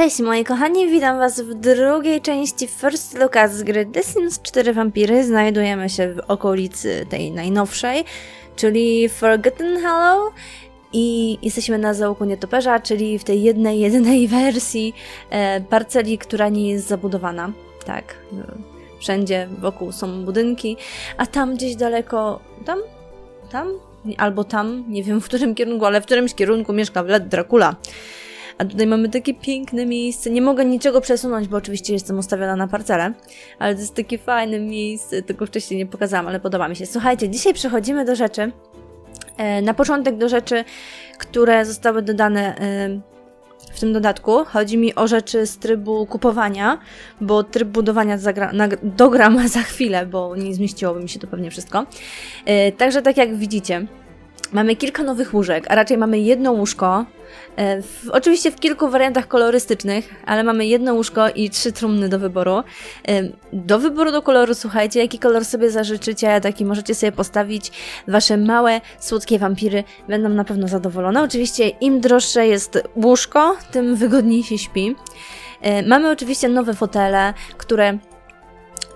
Cześć moi kochani, witam was w drugiej części First Looka z gry The Sims 4 Vampiry. Znajdujemy się w okolicy tej najnowszej, czyli Forgotten Hollow i jesteśmy na załogu nietoperza, czyli w tej jednej, jedynej wersji e, parceli, która nie jest zabudowana. Tak, e, wszędzie wokół są budynki, a tam gdzieś daleko, tam, tam, albo tam, nie wiem w którym kierunku, ale w którymś kierunku mieszka Vlad Dracula. A tutaj mamy takie piękne miejsce. Nie mogę niczego przesunąć, bo oczywiście jestem ustawiona na parcelę, ale to jest takie fajne miejsce. Tego wcześniej nie pokazałam, ale podoba mi się. Słuchajcie, dzisiaj przechodzimy do rzeczy. E, na początek do rzeczy, które zostały dodane e, w tym dodatku. Chodzi mi o rzeczy z trybu kupowania, bo tryb budowania dogram za chwilę, bo nie zmieściłoby mi się to pewnie wszystko. E, Także tak jak widzicie, mamy kilka nowych łóżek, a raczej mamy jedno łóżko. e, W, oczywiście w kilku wariantach kolorystycznych, ale mamy jedno łóżko i trzy trumny do wyboru. E, Do wyboru do koloru, słuchajcie, jaki kolor sobie zażyczycie, taki możecie sobie postawić. Wasze małe, słodkie wampiry będą na pewno zadowolone. Oczywiście im droższe jest łóżko, tym wygodniej się śpi. E, Mamy oczywiście nowe fotele, które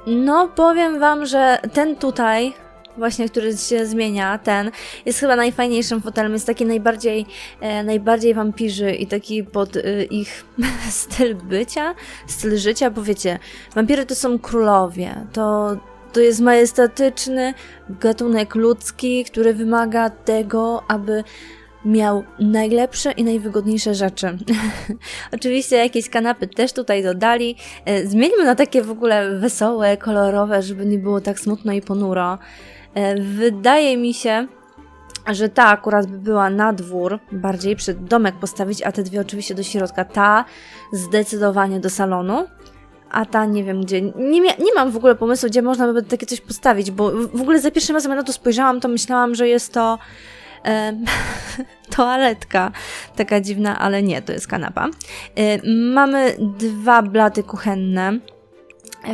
no, powiem wam, że ten tutaj, właśnie, który się zmienia, ten, jest chyba najfajniejszym fotelem. Jest taki najbardziej, e, najbardziej wampirzy i taki pod e, ich styl bycia, styl życia, bo wiecie, wampiry to są królowie, to, to jest majestatyczny gatunek ludzki, który wymaga tego, aby miał najlepsze i najwygodniejsze rzeczy. Oczywiście jakieś kanapy też tutaj dodali. E, Zmieńmy na takie w ogóle wesołe, kolorowe, żeby nie było tak smutno i ponuro. E, Wydaje mi się, że ta akurat by była na dwór, bardziej przed domek postawić, a te dwie oczywiście do środka. Ta zdecydowanie do salonu, a ta nie wiem gdzie. Nie, nie mam w ogóle pomysłu, gdzie można by takie coś postawić, bo w ogóle za pierwszym razem jak na to spojrzałam, to myślałam, że jest to toaletka taka dziwna, ale nie, to jest kanapa. Mamy dwa blaty kuchenne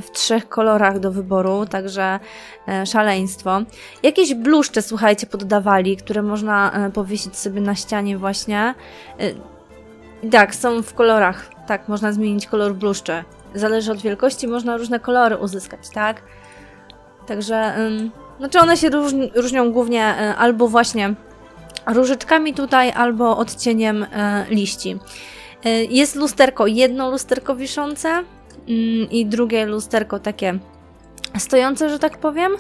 w trzech kolorach do wyboru, także e, szaleństwo. Jakieś bluszcze, słuchajcie, poddawali, które można e, powiesić sobie na ścianie właśnie. E, Tak, są w kolorach. Tak, można zmienić kolor bluszczy. Zależy od wielkości, można różne kolory uzyskać, tak? Także, ym, znaczy one się różni, różnią głównie albo właśnie różyczkami tutaj, albo odcieniem e, liści. E, Jest lusterko, jedno lusterko wiszące mm, i drugie lusterko takie stojące, że tak powiem.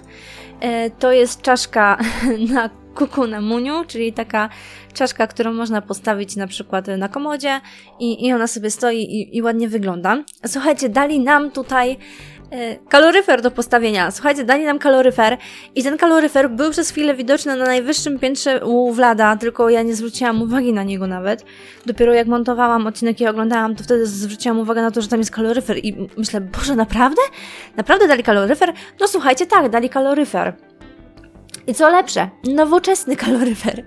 E, To jest czaszka na kuku na muniu, czyli taka czaszka, którą można postawić na przykład na komodzie i, i ona sobie stoi i, i ładnie wygląda. Słuchajcie, dali nam tutaj kaloryfer do postawienia. Słuchajcie, dali nam kaloryfer i ten kaloryfer był przez chwilę widoczny na najwyższym piętrze u Vlada, tylko ja nie zwróciłam uwagi na niego nawet. Dopiero jak montowałam odcinek i oglądałam, to wtedy zwróciłam uwagę na to, że tam jest kaloryfer i myślę, Boże, naprawdę? Naprawdę dali kaloryfer? No słuchajcie, tak, dali kaloryfer. I co lepsze, nowoczesny kaloryfer.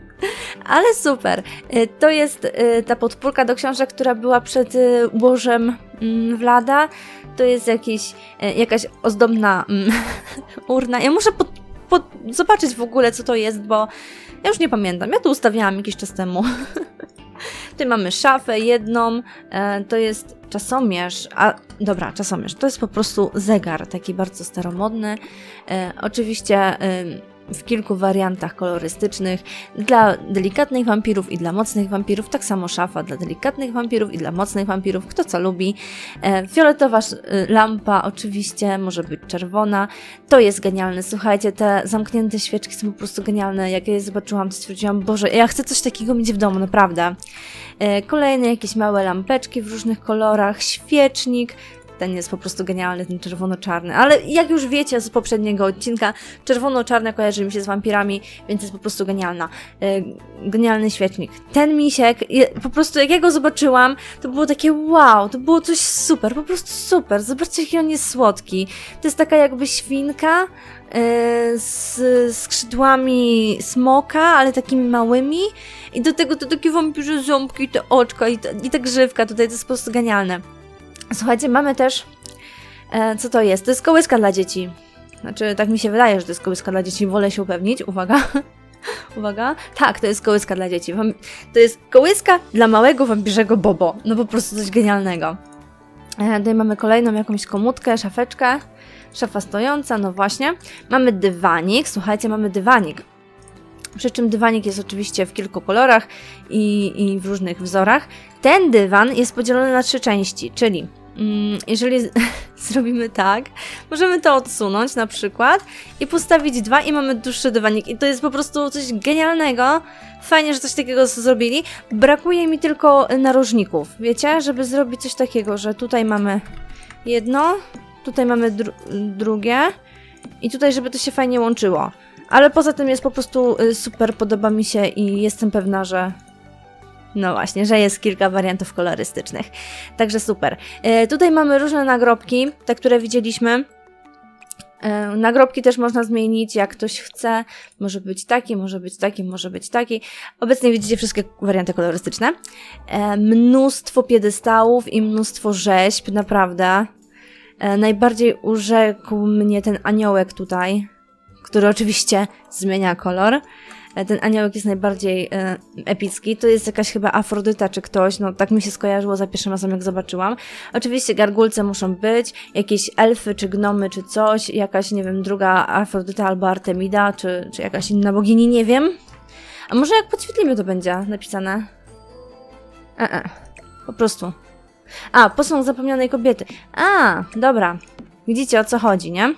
Ale super. Y, To jest y, ta podpórka do książek, która była przed łożem mm, Vlada. To jest jakiś, y, jakaś ozdobna mm, urna. Ja muszę zobaczyć w ogóle, co to jest, bo ja już nie pamiętam. Ja to ustawiałam jakiś czas temu. Tutaj mamy szafę jedną, e, to jest czasomierz, a dobra, czasomierz, to jest po prostu zegar, taki bardzo staromodny. E, oczywiście e, w kilku wariantach kolorystycznych dla delikatnych wampirów i dla mocnych wampirów, tak samo szafa dla delikatnych wampirów i dla mocnych wampirów, kto co lubi. E, fioletowa y, lampa oczywiście, może być czerwona, to jest genialne, słuchajcie, te zamknięte świeczki są po prostu genialne, jak ja je zobaczyłam, to stwierdziłam, Boże, ja chcę coś takiego mieć w domu, naprawdę. E, Kolejne jakieś małe lampeczki w różnych kolorach, świecznik. Ten jest po prostu genialny, ten czerwono-czarny. Ale jak już wiecie z poprzedniego odcinka, czerwono-czarne kojarzy mi się z wampirami, więc jest po prostu genialna. E, Genialny świecznik. Ten misiek, je- po prostu jak ja go zobaczyłam, to było takie wow, to było coś super, po prostu super. Zobaczcie, jaki on jest słodki. To jest taka jakby świnka, e, z skrzydłami smoka, ale takimi małymi. I do tego to takie wampirze ząbki, te oczka i i ta grzywka tutaj, to jest po prostu genialne. Słuchajcie, mamy też... E, co to jest? To jest kołyska dla dzieci. Znaczy, tak mi się wydaje, że to jest kołyska dla dzieci. Wolę się upewnić. Uwaga. Uwaga. Tak, to jest kołyska dla dzieci. Wam- To jest kołyska dla małego wampirzego Bobo. No po prostu coś genialnego. E, Tutaj mamy kolejną jakąś komutkę, szafeczkę. Szafa stojąca, no właśnie. Mamy dywanik. Słuchajcie, mamy dywanik. Przy czym dywanik jest oczywiście w kilku kolorach i, i w różnych wzorach. Ten dywan jest podzielony na trzy części, czyli jeżeli z- zrobimy tak, możemy to odsunąć na przykład i postawić dwa i mamy dłuższy dywanik. I to jest po prostu coś genialnego. Fajnie, że coś takiego zrobili. Brakuje mi tylko narożników, wiecie, żeby zrobić coś takiego, że tutaj mamy jedno, tutaj mamy dru drugie i tutaj, żeby to się fajnie łączyło. Ale poza tym jest po prostu y, super, podoba mi się i jestem pewna, że no właśnie, że jest kilka wariantów kolorystycznych. Także super. E, tutaj mamy różne nagrobki, te, które widzieliśmy. E, nagrobki też można zmienić, jak ktoś chce. Może być taki, może być taki, może być taki. Obecnie widzicie wszystkie warianty kolorystyczne. E, mnóstwo piedestałów i mnóstwo rzeźb, naprawdę. Najbardziej urzekł mnie ten aniołek tutaj, który oczywiście zmienia kolor. E, Ten aniołek jest najbardziej e, epicki. To jest jakaś chyba Afrodyta czy ktoś, no tak mi się skojarzyło za pierwszym razem, jak zobaczyłam. Oczywiście gargulce muszą być, jakieś elfy czy gnomy czy coś, jakaś, nie wiem, druga Afrodyta albo Artemida, czy, czy jakaś inna bogini, nie wiem. A może jak podświetlimy to będzie napisane? E, e. Po prostu. A, posąg zapomnianej kobiety. A, dobra. Widzicie o co chodzi, nie?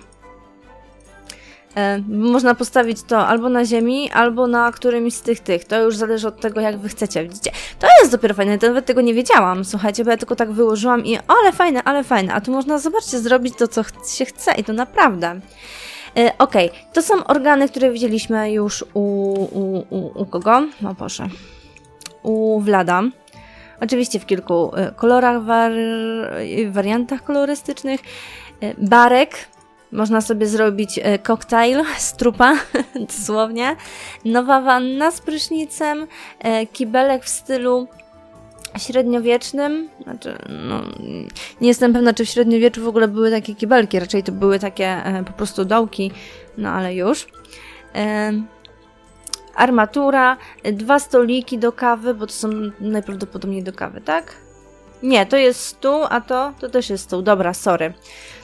E, można postawić to albo na ziemi, albo na którymś z tych tych. To już zależy od tego, jak wy chcecie. Widzicie? To jest dopiero fajne, to nawet tego nie wiedziałam. Słuchajcie, bo ja tylko tak wyłożyłam i ale fajne, ale fajne. A tu można, zobaczcie, zrobić to, co się chce i to naprawdę. E, Okej, to są organy, które widzieliśmy już u, u, u, u kogo? O Boże. U Vlada. Oczywiście w kilku e, kolorach, war, wariantach kolorystycznych. Barek. Można sobie zrobić e, koktajl z trupa, dosłownie. Nowa wanna z prysznicem. e, Kibelek w stylu średniowiecznym. Znaczy, no, nie jestem pewna, czy w średniowieczu w ogóle były takie kibelki. Raczej to były takie e, po prostu dołki, no ale już. Armatura, dwa stoliki do kawy, bo to są najprawdopodobniej do kawy, tak? Nie, to jest stół, a to, to też jest stół. Dobra, sorry.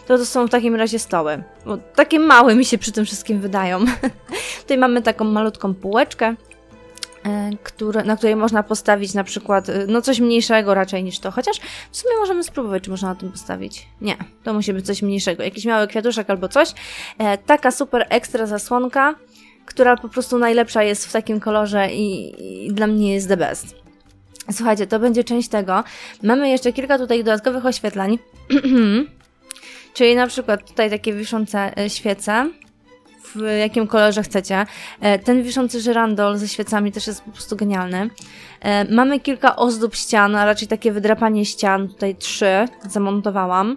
To to są w takim razie stoły. Bo takie małe mi się przy tym wszystkim wydają. Tutaj mamy taką malutką półeczkę, e, które, na której można postawić na przykład, e, no coś mniejszego raczej niż to, chociaż w sumie możemy spróbować, czy można na tym postawić. Nie, to musi być coś mniejszego, jakiś mały kwiatuszek albo coś. E, taka super ekstra zasłonka, która po prostu najlepsza jest w takim kolorze i, i dla mnie jest the best. Słuchajcie, to będzie część tego. Mamy jeszcze kilka tutaj dodatkowych oświetleń. Czyli na przykład tutaj takie wiszące e, świece, w jakim kolorze chcecie. E, Ten wiszący żyrandol ze świecami też jest po prostu genialny. E, Mamy kilka ozdób ścian, a raczej takie wydrapanie ścian, tutaj trzy zamontowałam.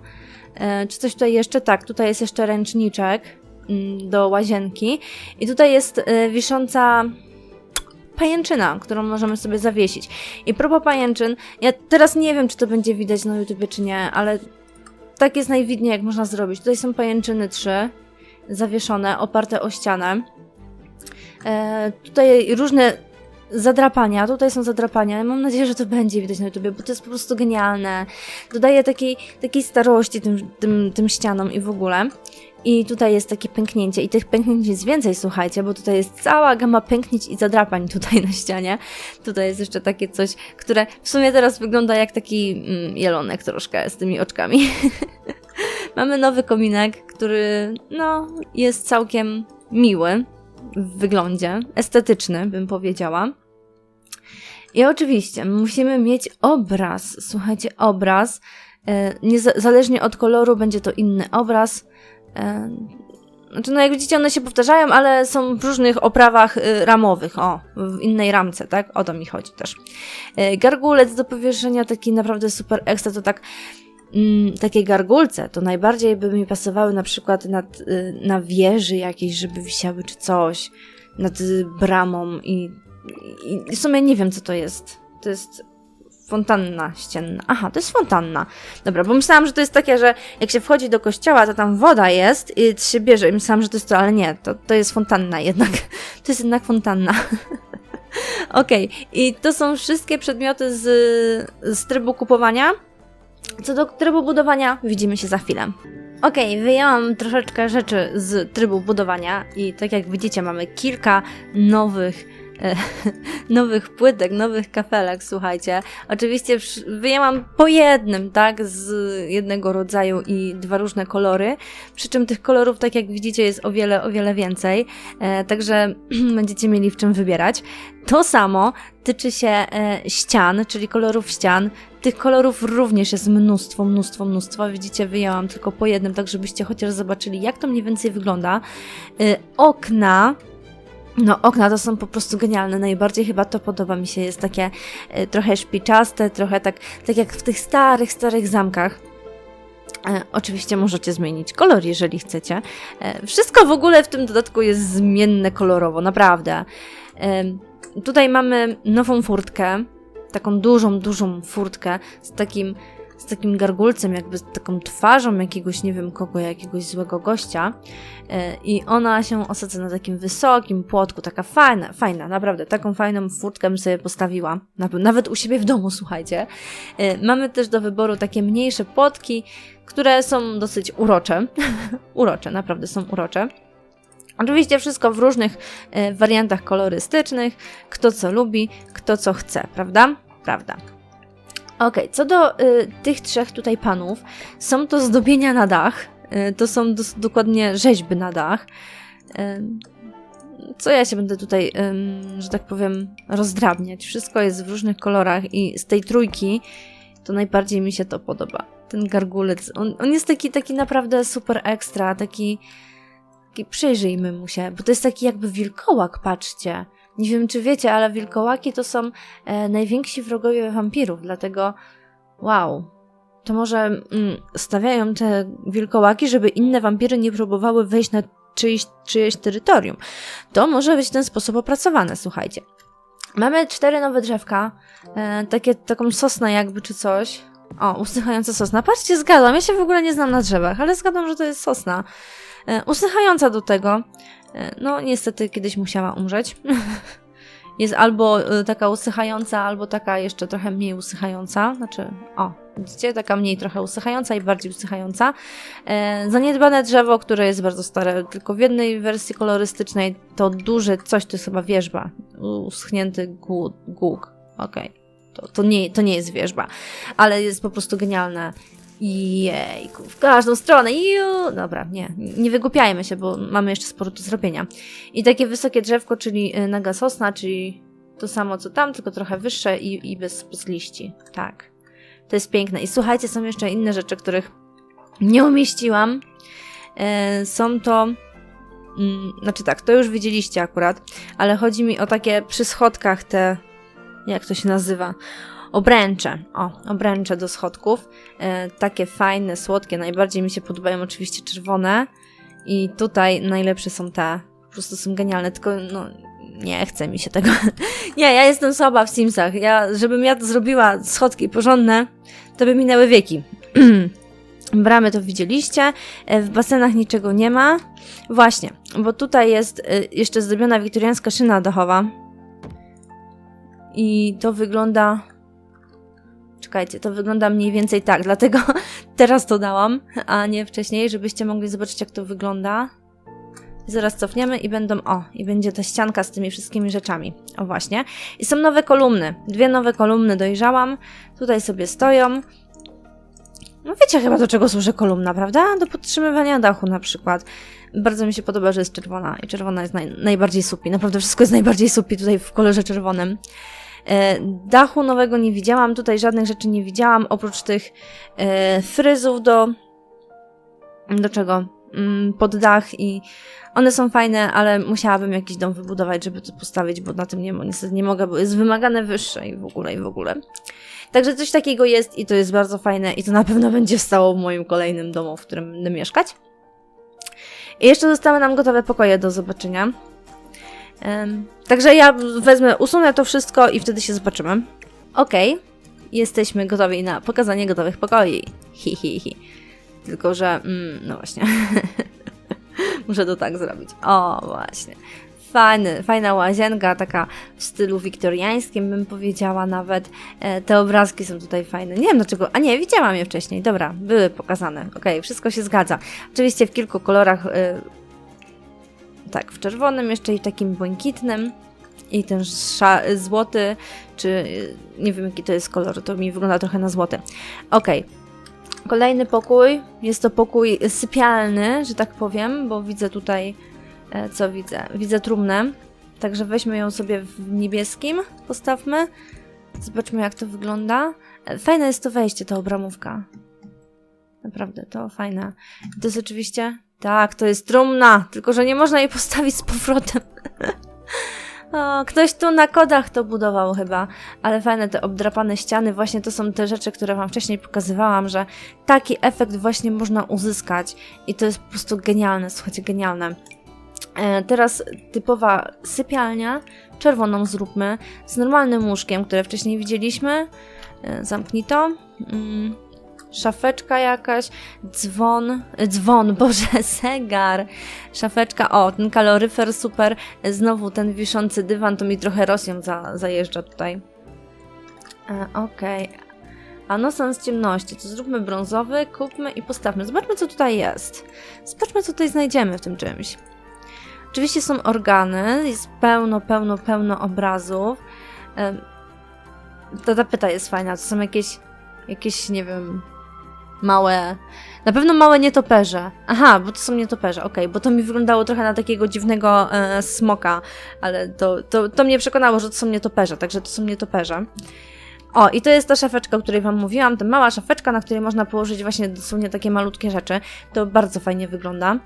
Czy coś tutaj jeszcze? Tak, tutaj jest jeszcze ręczniczek mm, do łazienki. I tutaj jest wisząca pajęczyna, którą możemy sobie zawiesić. I propos pajęczyn, ja teraz nie wiem, czy to będzie widać na YouTube, czy nie, ale tak jest najwidniej, jak można zrobić. Tutaj są pajęczyny trzy, zawieszone, oparte o ścianę. E, tutaj różne zadrapania, tutaj są zadrapania. Mam nadzieję, że to będzie widać na YouTube, bo to jest po prostu genialne. Dodaje takiej, takiej starości tym, tym, tym ścianom i w ogóle. I tutaj jest takie pęknięcie i tych pęknięć jest więcej, słuchajcie, bo tutaj jest cała gama pęknięć i zadrapań tutaj na ścianie. Tutaj jest jeszcze takie coś, które w sumie teraz wygląda jak taki mm, jelonek troszkę z tymi oczkami. Mamy nowy kominek, który no jest całkiem miły w wyglądzie, estetyczny bym powiedziała. I oczywiście musimy mieć obraz. Słuchajcie, obraz. E, Niezależnie od koloru będzie to inny obraz. Znaczy, no jak widzicie, one się powtarzają, ale są w różnych oprawach y, ramowych, o, w innej ramce, tak? O to mi chodzi też. E, Gargulec do powieszenia, taki naprawdę super ekstra, to tak mm, takie gargulce, to najbardziej by mi pasowały na przykład nad, y, na wieży jakiejś, żeby wisiały czy coś, nad bramą i, i w sumie nie wiem, co to jest. To jest fontanna ścienna. Aha, to jest fontanna. Dobra, bo myślałam, że to jest takie, że jak się wchodzi do kościoła, to tam woda jest i się bierze. I myślałam, że to jest to, ale nie, to, to jest fontanna jednak. To jest jednak fontanna. Okej, i to są wszystkie przedmioty z, z trybu kupowania. Co do trybu budowania, widzimy się za chwilę. Okej, wyjęłam troszeczkę rzeczy z trybu budowania i tak jak widzicie mamy kilka nowych nowych płytek, nowych kafelek, słuchajcie. Oczywiście wyjęłam po jednym, tak, z jednego rodzaju i dwa różne kolory, przy czym tych kolorów, tak jak widzicie, jest o wiele, o wiele więcej, e, także będziecie mieli w czym wybierać. To samo tyczy się e, ścian, czyli kolorów ścian. Tych kolorów również jest mnóstwo, mnóstwo, mnóstwo. Widzicie, wyjęłam tylko po jednym, tak żebyście chociaż zobaczyli, jak to mniej więcej wygląda. E, okna. No, okna to są po prostu genialne. Najbardziej chyba to podoba mi się. Jest takie e, trochę szpiczaste, trochę tak, tak jak w tych starych, starych zamkach. E, oczywiście możecie zmienić kolor, jeżeli chcecie. E, wszystko w ogóle w tym dodatku jest zmienne kolorowo, naprawdę. Tutaj mamy nową furtkę, taką dużą, dużą furtkę z takim, z takim gargulcem, jakby z taką twarzą jakiegoś, nie wiem kogo, jakiegoś złego gościa. E, I ona się osadza na takim wysokim płotku, taka fajna, fajna, naprawdę, taką fajną furtkę bym sobie postawiła, na- nawet u siebie w domu, słuchajcie. E, Mamy też do wyboru takie mniejsze płotki, które są dosyć urocze. urocze, naprawdę są urocze. Oczywiście wszystko w różnych e, wariantach kolorystycznych, kto co lubi, kto co chce, prawda? Prawda. Okej, co do y, tych trzech tutaj panów, są to zdobienia na dach, y, to są dos- dokładnie rzeźby na dach. Ym, co ja się będę tutaj, że tak powiem, rozdrabniać. Wszystko jest w różnych kolorach i z tej trójki to najbardziej mi się to podoba. Ten gargulec, on, on jest taki, taki naprawdę super ekstra, taki, taki przyjrzyjmy mu się, bo to jest taki jakby wilkołak, patrzcie. Nie wiem, czy wiecie, ale wilkołaki to są e, najwięksi wrogowie wampirów, dlatego wow. To może mm, stawiają te wilkołaki, żeby inne wampiry nie próbowały wejść na czyjeś, czyjeś terytorium. To może być w ten sposób opracowane, słuchajcie. Mamy cztery nowe drzewka, e, takie, taką sosnę jakby czy coś. O, usychająca sosna. Patrzcie, zgadłam. Ja się w ogóle nie znam na drzewach, ale zgadłam, że to jest sosna. E, usychająca do tego. E, no, niestety kiedyś musiała umrzeć. Jest albo e, taka usychająca, albo taka jeszcze trochę mniej usychająca. Znaczy, o, widzicie, taka mniej trochę usychająca i bardziej usychająca. E, zaniedbane drzewo, które jest bardzo stare, tylko w jednej wersji kolorystycznej to duże coś, to jest chyba wierzba. Uschnięty gu- głuk. Okej. To, to, nie, to nie jest wierzba, ale jest po prostu genialne. Jejku, w każdą stronę. Ju. Dobra, nie, nie wygłupiajmy się, bo mamy jeszcze sporo do zrobienia. I takie wysokie drzewko, czyli y, naga sosna, czyli to samo co tam, tylko trochę wyższe i, i bez, bez liści. Tak. To jest piękne. I słuchajcie, są jeszcze inne rzeczy, których nie umieściłam. E, są to. Mm, znaczy tak, to już widzieliście akurat, ale chodzi mi o takie przy schodkach te. Jak to się nazywa? Obręcze. O, obręcze do schodków. E, takie fajne, słodkie. Najbardziej mi się podobają oczywiście czerwone. I tutaj najlepsze są te. Po prostu są genialne, tylko no. Nie chce mi się tego. nie, ja jestem słaba w Simsach. Ja, żebym ja zrobiła schodki porządne, to by minęły wieki. Bramy to widzieliście. E, W basenach niczego nie ma. Właśnie, bo tutaj jest e, jeszcze zdobiona wiktoriańska szyna dachowa. I to wygląda. Czekajcie, to wygląda mniej więcej tak, dlatego teraz to dałam, a nie wcześniej, żebyście mogli zobaczyć, jak to wygląda. Zaraz cofniemy i będą. O, i będzie ta ścianka z tymi wszystkimi rzeczami. O, właśnie. I są nowe kolumny. Dwie nowe kolumny dojrzałam. Tutaj sobie stoją. No wiecie chyba do czego służy kolumna, prawda? Do podtrzymywania dachu na przykład. Bardzo mi się podoba, że jest czerwona i czerwona jest naj, najbardziej supi. Naprawdę wszystko jest najbardziej supi tutaj w kolorze czerwonym. E, dachu nowego nie widziałam, tutaj żadnych rzeczy nie widziałam, oprócz tych e, fryzów do... Do czego? Mm, pod dach i one są fajne, ale musiałabym jakiś dom wybudować, żeby to postawić, bo na tym nie, niestety nie mogę, bo jest wymagane wyższe i w ogóle, i w ogóle. Także coś takiego jest i to jest bardzo fajne i to na pewno będzie stało w moim kolejnym domu, w którym będę mieszkać. I jeszcze zostały nam gotowe pokoje do zobaczenia. Także ja wezmę, usunę to wszystko i wtedy się zobaczymy. Okej. jesteśmy gotowi na pokazanie gotowych pokoi. Hi, hi, hi. Tylko, że, mm, no właśnie. Muszę to tak zrobić. O, właśnie. Fajny, fajna łazienka, taka w stylu wiktoriańskim, bym powiedziała nawet. E, te obrazki są tutaj fajne. Nie wiem dlaczego. A nie, widziałam je wcześniej. Dobra, były pokazane. Okej, wszystko się zgadza. Oczywiście w kilku kolorach. E, tak, w czerwonym, jeszcze i takim błękitnym. I ten złoty, czy e, nie wiem jaki to jest kolor, to mi wygląda trochę na złoty. Okej. Kolejny pokój. Jest to pokój sypialny, że tak powiem, bo widzę tutaj, e, co widzę. Widzę trumnę. Także weźmy ją sobie w niebieskim, postawmy. Zobaczmy, jak to wygląda. E, Fajne jest to wejście, ta obramówka. Naprawdę, to fajne. To jest oczywiście. Tak, to jest trumna, tylko że nie można jej postawić z powrotem. O, ktoś tu na kodach to budował chyba, ale fajne te obdrapane ściany, właśnie to są te rzeczy, które Wam wcześniej pokazywałam, że taki efekt właśnie można uzyskać i to jest po prostu genialne, słuchajcie, genialne. E, teraz typowa sypialnia, czerwoną zróbmy, z normalnym łóżkiem, które wcześniej widzieliśmy. E, zamknij to. Mm, szafeczka jakaś, dzwon, e, dzwon, boże, zegar, szafeczka, o, ten kaloryfer super, E, znowu ten wiszący dywan, to mi trochę Rosją za, zajeżdża tutaj. E, Okej. A nosem z ciemności, to zróbmy brązowy, kupmy i postawmy. Zobaczmy, co tutaj jest. Zobaczmy, co tutaj znajdziemy w tym czymś. Oczywiście są organy, jest pełno, pełno, pełno obrazów. Em, Ta tapeta jest fajna, to są jakieś, jakieś, nie wiem, małe, na pewno małe nietoperze. Aha, bo to są nietoperze, okej, bo to mi wyglądało trochę na takiego dziwnego e, smoka, ale to, to, to mnie przekonało, że to są nietoperze, także to są nietoperze. O, i to jest ta szafeczka, o której Wam mówiłam, ta mała szafeczka, na której można położyć właśnie dosłownie takie malutkie rzeczy. To bardzo fajnie wygląda.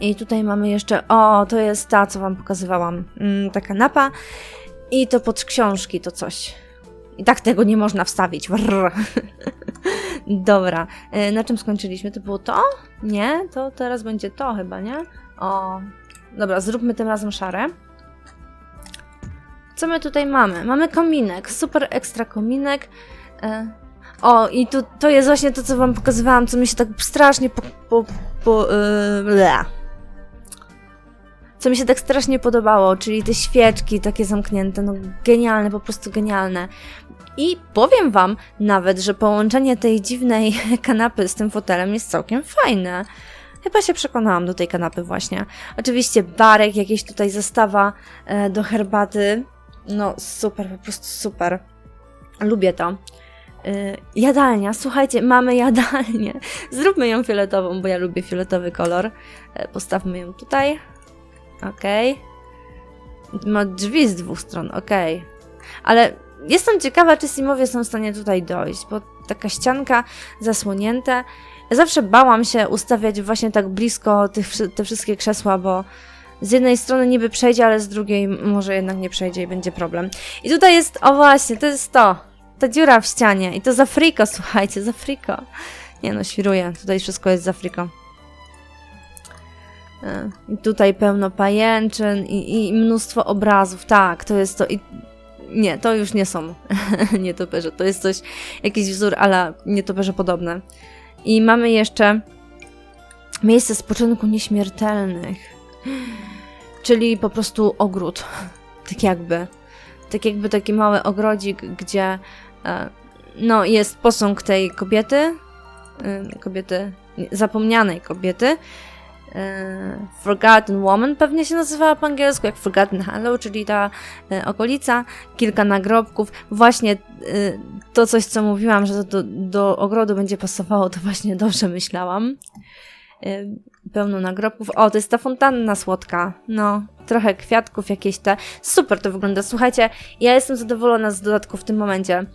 I tutaj mamy jeszcze, o, to jest ta, co Wam pokazywałam, mm, ta kanapa. I to pod książki, to coś. I tak tego nie można wstawić. Brrr. Dobra, e, na czym skończyliśmy? To było to? Nie, to teraz będzie to chyba, nie? O, dobra, zróbmy tym razem szare. Co my tutaj mamy? Mamy kominek, super ekstra kominek. E, o, i tu, to jest właśnie to, co wam pokazywałam, co mi się tak strasznie po... po, po yy. Co mi się tak strasznie podobało, czyli te świeczki takie zamknięte, no genialne, po prostu genialne. I powiem wam nawet, że połączenie tej dziwnej kanapy z tym fotelem jest całkiem fajne. Chyba się przekonałam do tej kanapy właśnie. Oczywiście barek, jakieś tutaj zestawa e, do herbaty. No super, po prostu super. Lubię to. Y, Jadalnia, słuchajcie, mamy jadalnię. Zróbmy ją fioletową, bo ja lubię fioletowy kolor. E, Postawmy ją tutaj. Okej. Ma drzwi z dwóch stron, okej. Ale jestem ciekawa, czy Simowie są w stanie tutaj dojść, bo taka ścianka zasłonięte. Ja zawsze bałam się ustawiać właśnie tak blisko tych, te wszystkie krzesła, bo z jednej strony niby przejdzie, ale z drugiej może jednak nie przejdzie i będzie problem. I tutaj jest, o właśnie, to jest to. Ta dziura w ścianie. I to za friko, słuchajcie, za friko. Nie no, świruję. Tutaj wszystko jest za friko. E, I tutaj pełno pajęczyn i, i mnóstwo obrazów. Tak, to jest to. I nie, to już nie są nietoperze. To jest coś, jakiś wzór ala nietoperze podobne. I mamy jeszcze miejsce spoczynku nieśmiertelnych. Czyli po prostu ogród. Tak jakby. Tak jakby taki mały ogrodzik, gdzie e, no, jest posąg tej kobiety, e, kobiety, zapomnianej kobiety, Forgotten Woman pewnie się nazywała po angielsku, jak Forgotten Hollow, czyli ta e, okolica, kilka nagrobków. Właśnie e, to coś, co mówiłam, że do, do ogrodu będzie pasowało, to właśnie dobrze myślałam. E, Pełno nagrobków. O, to jest ta fontanna słodka. No, trochę kwiatków jakieś te. Super to wygląda. Słuchajcie, ja jestem zadowolona z dodatku w tym momencie.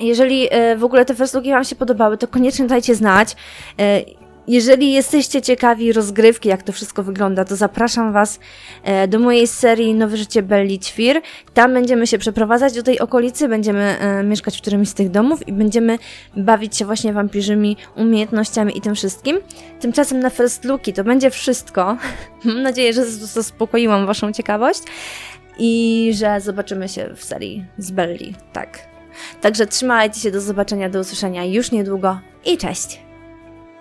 Jeżeli e, w ogóle te looki Wam się podobały, to koniecznie dajcie znać. Jeżeli jesteście ciekawi rozgrywki, jak to wszystko wygląda, to zapraszam Was e, do mojej serii Nowe Życie Belli Ćwir. Tam będziemy się przeprowadzać do tej okolicy, będziemy e, mieszkać w którymś z tych domów i będziemy bawić się właśnie wampirzymi umiejętnościami i tym wszystkim. Tymczasem na first looki to będzie wszystko. Mam nadzieję, że zaspokoiłam Waszą ciekawość i że zobaczymy się w serii z Belli. Tak. Także trzymajcie się, do zobaczenia, do usłyszenia już niedługo i cześć!